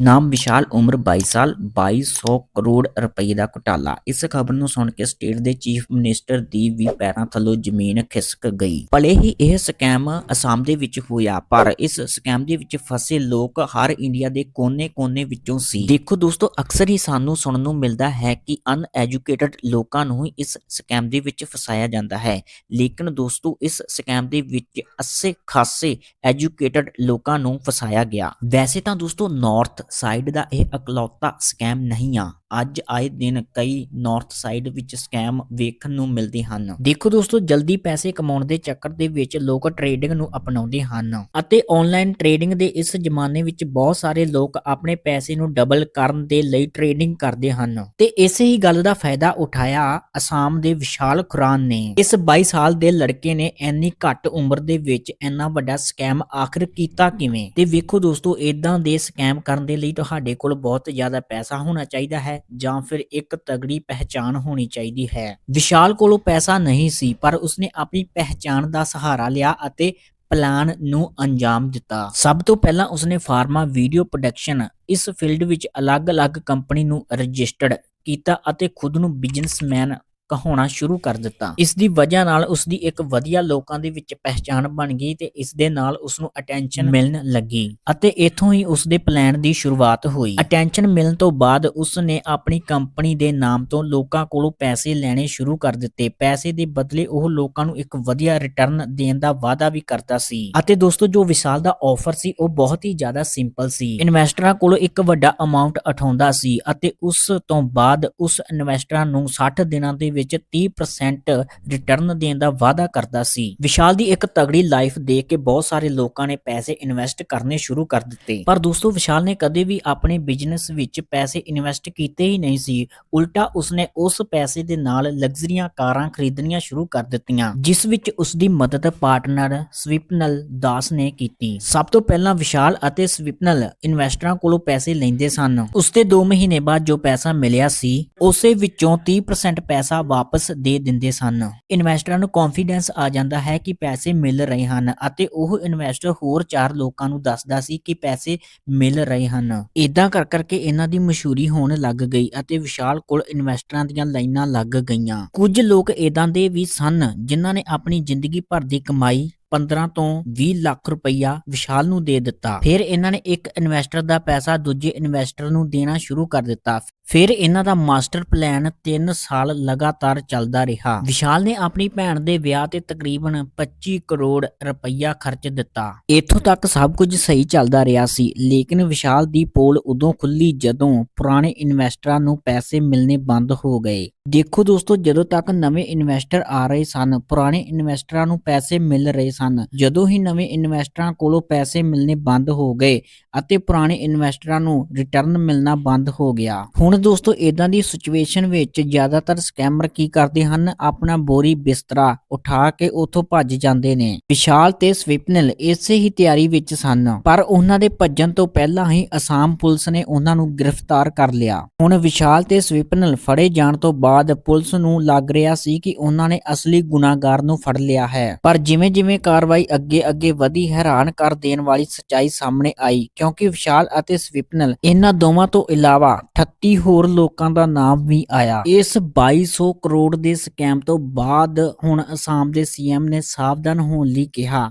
ਨਾਮ ਵਿਸ਼ਾਲ ਉਮਰ 22 ਸਾਲ 2200 ਕਰੋੜ ਰੁਪਏ ਦਾ ਘੁਟਾਲਾ। ਇਸ ਖਬਰ ਨੂੰ ਸੁਣ ਕੇ ਸਟੇਟ ਦੇ ਚੀਫ ਮਿਨਿਸਟਰ ਦੀ ਵੀ ਪੈਰਾਂ ਥੱਲੋਂ ਜ਼ਮੀਨ ਖਿਸਕ ਗਈ। ਭਲੇ ਹੀ ਇਹ ਸਕੈਮ ਅਸਾਮ ਦੇ ਵਿੱਚ ਹੋਇਆ, ਪਰ ਇਸ ਸਕੈਮ ਦੇ ਵਿੱਚ ਫਸੇ ਲੋਕ ਹਰ ਇੰਡੀਆ ਦੇ ਕੋਨੇ-ਕੋਨੇ ਵਿੱਚੋਂ ਸੀ। ਦੇਖੋ ਦੋਸਤੋ, ਅਕਸਰ ਹੀ ਸਾਨੂੰ ਸੁਣਨ ਨੂੰ ਮਿਲਦਾ ਹੈ ਕਿ ਅਨਐਜੂਕੇਟਡ ਲੋਕਾਂ ਨੂੰ ਹੀ ਇਸ ਸਕੈਮ ਦੇ ਵਿੱਚ ਫਸਾਇਆ ਜਾਂਦਾ ਹੈ। ਲੇਕਿਨ ਦੋਸਤੋ, ਇਸ ਸਕੈਮ ਦੇ ਵਿੱਚ ਅੱਸੇ ਖਾਸੇ ਐਜੂਕੇਟਡ ਲੋਕਾਂ ਨੂੰ ਫਸਾਇਆ ਗਿਆ। ਵੈਸੇ ਤਾਂ ਦੋਸਤੋ ਨਾਰਥ ਸਾਈਡ ਦਾ ਇਹ ਇਕਲੌਤਾ ਸਕੈਮ ਨਹੀਂ ਆ। ਅੱਜ ਆਏ ਦਿਨ ਕਈ ਨਾਰਥ ਸਾਈਡ ਵਿੱਚ ਸਕੈਮ ਵੇਖਣ ਨੂੰ ਮਿਲਦੇ ਹਨ। ਦੇਖੋ ਦੋਸਤੋ, ਜਲਦੀ ਪੈਸੇ ਕਮਾਉਣ ਦੇ ਚੱਕਰ ਦੇ ਵਿੱਚ ਲੋਕ ਟ੍ਰੇਡਿੰਗ ਨੂੰ ਅਪਣਾਉਂਦੇ ਹਨ ਅਤੇ ਆਨਲਾਈਨ ਟ੍ਰੇਡਿੰਗ ਦੇ ਇਸ ਜ਼ਮਾਨੇ ਵਿੱਚ ਬਹੁਤ ਸਾਰੇ ਲੋਕ ਆਪਣੇ ਪੈਸੇ ਨੂੰ ਡਬਲ ਕਰਨ ਦੇ ਲਈ ਟ੍ਰੇਡਿੰਗ ਕਰਦੇ ਹਨ। ਤੇ ਇਸੇ ਹੀ ਗੱਲ ਦਾ ਫਾਇਦਾ ਉਠਾਇਆ ਅਸਾਮ ਦੇ ਵਿਸ਼ਾਲ ਖੁਰਾਨ ਨੇ। ਇਸ 22 ਸਾਲ ਦੇ ਲੜਕੇ ਨੇ ਇੰਨੀ ਘੱਟ ਉਮਰ ਦੇ ਵਿੱਚ ਇੰਨਾ ਵੱਡਾ ਸਕੈਮ ਆਖਰ ਕੀਤਾ ਕਿਵੇਂ? ਤੇ ਵੇਖੋ ਦੋਸਤੋ ਇਦਾਂ ਦੇ ਸਕੈਮ ਕਰਨ ਦੇ ਲਈ ਤੁਹਾਡੇ ਕੋਲ ਬਹੁਤ ਜ਼ਿਆਦਾ ਪੈਸਾ ਹੋਣਾ ਚਾਹੀਦਾ ਹੈ ਜਾਂ ਫਿਰ ਇੱਕ ਤਗੜੀ ਪਹਿਚਾਨ ਹੋਣੀ ਚਾਹੀਦੀ ਹੈ। ਵਿਸ਼ਾਲ ਕੋਲੋਂ ਪੈਸਾ ਨਹੀਂ ਸੀ, ਪਰ ਉਸਨੇ ਆਪਣੀ ਪਹਿਚਾਨ ਦਾ ਸਹਾਰਾ ਲਿਆ ਅਤੇ ਪਲਾਨ ਨੂੰ ਅੰਜਾਮ ਦਿੱਤਾ। ਸਭ ਤੋਂ ਪਹਿਲਾਂ ਉਸਨੇ ਫਾਰਮਾ ਵੀਡੀਓ ਪ੍ਰੋਡਕਸ਼ਨ ਇਸ ਫੀਲਡ ਵਿੱਚ ਅਲੱਗ-ਅਲੱਗ ਕੰਪਨੀ ਨੂੰ ਰਜਿਸਟਰਡ ਕੀਤਾ ਅਤੇ ਖੁਦ ਨੂੰ ਬਿਜ਼ਨਸਮੈਨ ਕਹਾਉਣਾ ਸ਼ੁਰੂ ਕਰ ਦਿੱਤਾ। ਇਸ ਦੀ ਵਜ੍ਹਾ ਨਾਲ ਉਸ ਦੀ ਇੱਕ ਵਧੀਆ ਲੋਕਾਂ ਦੇ ਵਿੱਚ ਪਹਿਚਾਨ ਬਣ ਗਈ ਤੇ ਇਸ ਦੇ ਨਾਲ ਉਸ ਨੂੰ ਅਟੈਂਸ਼ਨ ਮਿਲਣ ਲੱਗੀ ਅਤੇ ਇਥੋਂ ਹੀ ਉਸ ਦੇ ਪਲਾਨ ਦੀ ਸ਼ੁਰੂਆਤ ਹੋਈ। ਅਟੈਂਸ਼ਨ ਮਿਲਣ ਤੋਂ ਬਾਅਦ ਉਸ ਨੇ ਆਪਣੀ ਕੰਪਨੀ ਦੇ ਨਾਮ ਤੋਂ ਲੋਕਾਂ ਕੋਲੋਂ ਪੈਸੇ ਲੈਣੇ ਸ਼ੁਰੂ ਕਰ ਦਿੱਤੇ। ਪੈਸੇ ਦੇ ਬਦਲੇ ਉਹ ਲੋਕਾਂ ਨੂੰ ਇੱਕ ਵਧੀਆ ਰਿਟਰਨ ਦੇਣ ਦਾ ਵਾਅਦਾ ਵੀ ਕਰਦਾ ਸੀ। ਅਤੇ ਦੋਸਤੋ, ਜੋ ਵਿਸ਼ਾਲ ਦਾ ਆਫਰ ਸੀ, ਉਹ ਬਹੁਤ ਹੀ ਜ਼ਿਆਦਾ ਸਿੰਪਲ ਸੀ। ਇਨਵੈਸਟਰਾਂ ਕੋਲੋਂ ਇੱਕ ਵੱਡਾ ਅਮਾਉਂਟ ਉਠਾਉਂਦਾ ਸੀ ਅਤੇ ਉਸ ਤੋਂ ਬਾਅਦ ਉਸ ਇਨਵੈਸਟਰਾਂ ਨੂੰ 60 ਦਿਨਾਂ ਦੇ ਵਿੱਚ 30% ਰਿਟਰਨ ਦੇਣ ਦਾ ਵਾਅਦਾ ਕਰਦਾ ਸੀ। ਵਿਸ਼ਾਲ ਦੀ ਇੱਕ ਤਗੜੀ ਲਾਈਫ ਦੇਖ ਕੇ ਬਹੁਤ ਸਾਰੇ ਲੋਕਾਂ ਨੇ ਪੈਸੇ ਇਨਵੈਸਟ ਕਰਨੇ ਸ਼ੁਰੂ ਕਰ ਦਿੱਤੇ। ਪਰ ਦੋਸਤੋ, ਵਿਸ਼ਾਲ ਨੇ ਕਦੇ ਵੀ ਆਪਣੇ ਬਿਜ਼ਨਸ ਵਿੱਚ ਪੈਸੇ ਇਨਵੈਸਟ ਕੀਤੇ ਹੀ ਨਹੀਂ ਸੀ। ਉਲਟਾ ਉਸਨੇ ਉਸ ਪੈਸੇ ਦੇ ਨਾਲ ਲਗਜ਼ਰੀਆਂ ਕਾਰਾਂ ਖਰੀਦਣੀਆਂ ਸ਼ੁਰੂ ਕਰ ਦਿੱਤੀਆਂ, ਜਿਸ ਵਿੱਚ ਉਸ ਦੀ ਮਦਦ ਪਾਰਟਨਰ ਸਵਿਪਨਲ ਦਾਸ ਨੇ ਕੀਤੀ। ਸਭ ਤੋਂ ਪਹਿਲਾਂ ਵਿਸ਼ਾਲ ਅਤੇ ਸਵਿਪਨਲ ਇਨਵੈਸਟਰਾਂ ਕੋਲੋਂ ਪੈਸੇ ਲੈਂਦੇ ਸਨ। ਉਸ ਤੇ 2 ਮਹੀਨੇ ਬਾਅਦ ਜੋ ਪੈਸਾ ਮਿਲਿਆ ਸੀ, ਉਸੇ ਵਿੱਚੋਂ 30% ਪੈਸਾ ਵਾਪਸ ਦੇ ਦਿੰਦੇ ਸਨ। ਇਨਵੈਸਟਰਾਂ ਨੂੰ ਕੌਨਫੀਡੈਂਸ ਆ ਜਾਂਦਾ ਹੈ ਕਿ ਪੈਸੇ ਮਿਲ ਰਹੇ ਹਨ ਅਤੇ ਉਹ ਇਨਵੈਸਟਰ ਹੋਰ ਚਾਰ ਲੋਕਾਂ ਨੂੰ ਦੱਸਦਾ ਸੀ ਕਿ ਪੈਸੇ ਮਿਲ ਰਹੇ ਹਨ। ਇਦਾਂ ਕਰ ਕਰਕੇ ਇਹਨਾਂ ਦੀ ਮਸ਼ਹੂਰੀ ਹੋਣ ਲੱਗ ਗਈ ਅਤੇ ਵਿਸ਼ਾਲ ਕੋਲ ਇਨਵੈਸਟਰਾਂ ਦੀਆਂ ਲਾਈਨਾਂ ਲੱਗ ਗਈਆਂ। ਕੁਝ ਲੋਕ ਇਦਾਂ ਦੇ ਵੀ ਸਨ ਜਿਨ੍ਹਾਂ ਨੇ ਆਪਣੀ ਜ਼ਿੰਦਗੀ ਭਰ ਦੀ ਕਮਾਈ 15 ਤੋਂ 20 ਲੱਖ ਰੁਪਈਆ ਵਿਸ਼ਾਲ ਨੂੰ ਦੇ ਦਿੱਤਾ। ਫਿਰ ਇਹਨਾਂ ਨੇ ਇੱਕ ਇਨਵੈਸਟਰ ਦਾ ਪੈਸਾ ਦੂਜੇ ਇਨਵੈਸਟਰ ਨੂੰ ਦੇਣਾ ਸ਼ੁਰੂ ਕਰ ਦਿੱਤਾ। ਫਿਰ ਇਹਨਾਂ ਦਾ ਮਾਸਟਰ ਪਲਾਨ 3 ਸਾਲ ਲਗਾਤਾਰ ਚੱਲਦਾ ਰਿਹਾ। ਵਿਸ਼ਾਲ ਨੇ ਆਪਣੀ ਭੈਣ ਦੇ ਵਿਆਹ ਤੇ ਤਕਰੀਬਨ 25 ਕਰੋੜ ਰੁਪਈਆ ਖਰਚ ਦਿੱਤਾ। ਇੱਥੋਂ ਤੱਕ ਸਭ ਕੁਝ ਸਹੀ ਚੱਲਦਾ ਰਿਹਾ ਸੀ, ਲੇਕਿਨ ਵਿਸ਼ਾਲ ਦੀ ਪੋਲ ਉਦੋਂ ਖੁੱਲੀ ਜਦੋਂ ਪੁਰਾਣੇ ਇਨਵੈਸਟਰਾਂ ਨੂੰ ਪੈਸੇ ਮਿਲਨੇ ਬੰਦ ਹੋ ਗਏ। ਦੇਖੋ ਦੋਸਤੋ, ਜਦੋਂ ਤੱਕ ਨਵੇਂ ਇਨਵੈਸਟਰ ਆ ਰਹੇ ਸਨ, ਪੁਰਾਣੇ ਇਨਵੈਸਟਰਾਂ ਨੂੰ ਪੈਸੇ ਮਿਲ ਰਹੇ ਸਨ। ਜਦੋਂ ਹੀ ਨਵੇਂ ਇਨਵੈਸਟਰਾਂ ਕੋਲੋਂ ਪੈਸੇ ਮਿਲਨੇ ਬੰਦ ਹੋ ਗਏ ਅਤੇ ਪੁਰਾਣੇ ਇਨਵੈਸਟਰਾਂ ਨੂੰ ਰਿਟਰਨ ਮਿਲਣਾ ਬੰਦ ਹੋ ਗਿਆ। ਹੁਣ ਦੋਸਤੋ ਇਦਾਂ ਦੀ ਸਿਚੁਏਸ਼ਨ ਵਿੱਚ ਜ਼ਿਆਦਾਤਰ ਸਕੈਮਰ ਕੀ ਕਰਦੇ ਹਨ? ਆਪਣਾ ਬੋਰੀ ਬਿਸਤਰਾ ਉਠਾ ਕੇ ਉੱਥੋਂ ਭੱਜ ਜਾਂਦੇ ਨੇ। ਵਿਸ਼ਾਲ ਤੇ ਸਵਿਪਨਲ ਇਸੇ ਹੀ ਤਿਆਰੀ ਵਿੱਚ ਸਨ, ਪਰ ਉਹਨਾਂ ਦੇ ਭੱਜਣ ਤੋਂ ਪਹਿਲਾਂ ਹੀ ਅਸਾਮ ਪੁਲਿਸ ਨੇ ਉਹਨਾਂ ਨੂੰ ਗ੍ਰਿਫਤਾਰ ਕਰ ਲਿਆ। ਹੁਣ ਵਿਸ਼ਾਲ ਤੇ ਸਵਿਪਨਲ ਫੜੇ ਜਾਣ ਤੋਂ ਬਾਅਦ ਪੁਲਿਸ ਨੂੰ ਲੱਗ ਰਿਹਾ ਸੀ ਕਿ ਉਹਨਾਂ ਨੇ ਅਸਲੀ ਗੁਨਾਹਗਾਰ ਨੂੰ ਫੜ ਲਿਆ ਹੈ। ਪਰ ਜਿਵੇਂ ਜਿਵੇਂ ਕਾਰਵਾਈ ਅੱਗੇ ਅੱਗੇ ਵਧੀ, ਹੈਰਾਨ ਕਰ ਦੇਣ ਵਾਲੀ ਸਚਾਈ ਸਾਹਮਣੇ ਆਈ, ਕਿਉਂਕਿ ਵਿਸ਼ਾਲ ਅਤੇ ਸਵਿਪਨਲ ਇਹਨਾਂ ਦੋਵਾਂ ਤੋਂ ਇਲਾਵਾ 38 ਹੋਰ ਲੋਕਾਂ ਦਾ ਨਾਮ ਵੀ ਆਇਆ। ਇਸ 2200 ਕਰੋੜ ਦੇ ਸਕੈਮ ਤੋਂ ਬਾਅਦ ਹੁਣ ਅਸਾਮ ਦੇ ਸੀਐਮ ਨੇ ਸਾਵਧਾਨ ਹੋਣ ਲਈ ਕਿਹਾ।